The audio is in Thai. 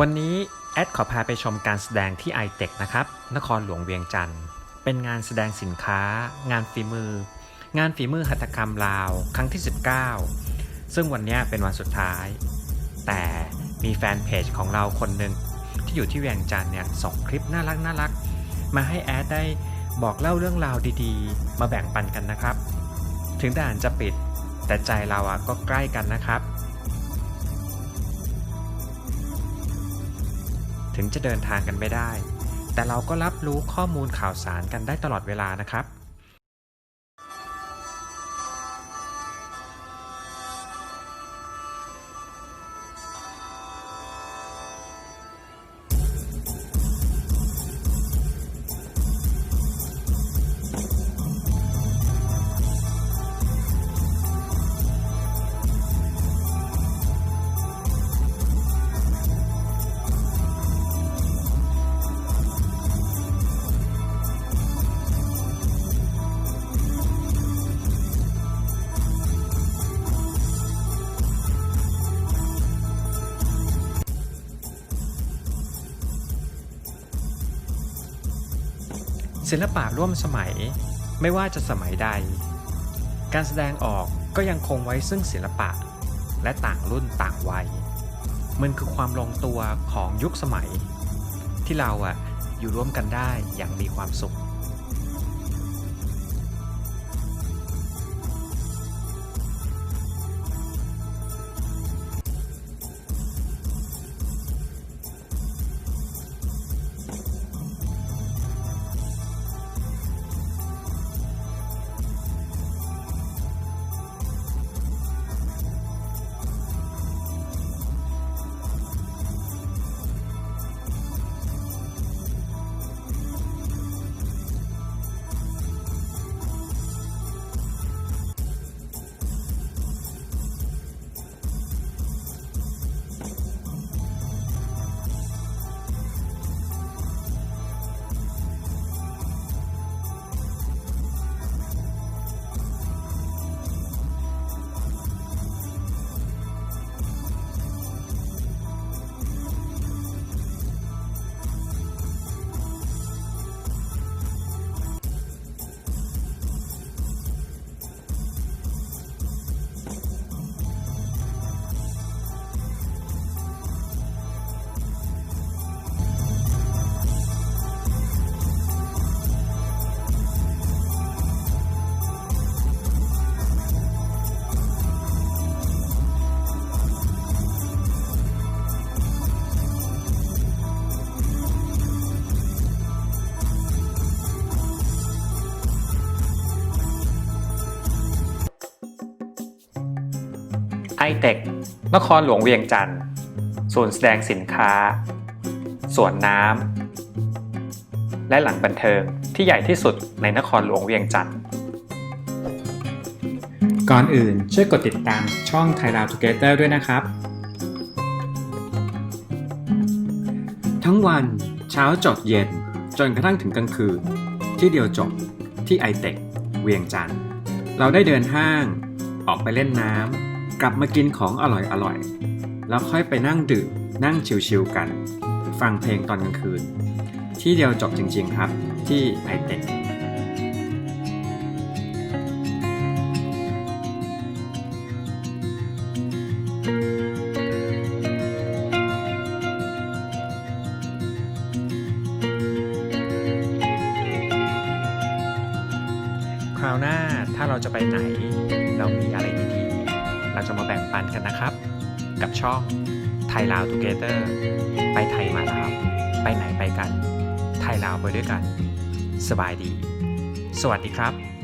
วันนี้แอดขอพาไปชมการแสดงที่ไอเทคนะครับ นครหลวงเวียงจันทร์ เป็นงานแสดงสินค้า งานฝีมือ งานฝีมือหัตถกรรมลาว ครั้งที่ 19 ซึ่งวันนี้เป็นวันสุดท้าย แต่มีแฟนเพจของเราคนหนึ่งที่อยู่ที่เวียงจันทร์เนี่ยส่งคลิปน่ารักน่ารักมาให้แอดได้บอกเล่าเรื่องราวดีๆ มาแบ่งปันกันนะครับ ถึงด่านจะปิดแต่ใจเราอะก็ใกล้กันนะครับ ถึงจะเดินทางกันไม่ได้ แต่เราก็รับรู้ข้อมูลข่าวสารกันได้ตลอดเวลานะครับ ศิลปะร่วมสมัยไม่ว่าจะสมัยใด การแสดงออกก็ยังคงไว้ซึ่งศิลปะ และต่างรุ่นต่างวัย มันคือความลงตัวของยุคสมัย ที่เราอะอยู่ร่วมกันได้อย่างมีความสุข ไอเทคนครหลวงเวียงจันทร์ศูนย์แสดงสินค้า สวนน้ำ และหลังบันเทิงที่ใหญ่ที่สุดในนครหลวงเวียงจันทร์ก่อนอื่นช่วยกดติดตามช่องไทยราวทูเกเตอร์ด้วยนะครับ ทั้งวันเช้าจดเย็น จนกระทั่งถึงกลางคืน ที่เดียวจบที่ไอเทคเวียงจันทร์เราได้เดินห้าง ออกไปเล่นน้ำ กลับมากินของอร่อยๆแล้วค่อยไปนั่งดื่มนั่งชิวๆกันฟังเพลงตอนกลางคืน ที่เดียวจบจริงๆครับ ที่ไอเทคคราวหน้าถ้าเราจะไปไหน เรามีอะไรดีๆ เราจะมาแบ่งปันกันนะครับ กับช่องไทยลาวทูเกเตอร์ไปไทยมาลาวไปไหนไปกัน ไทยลาวไปด้วยกัน สบายดี สวัสดีครับ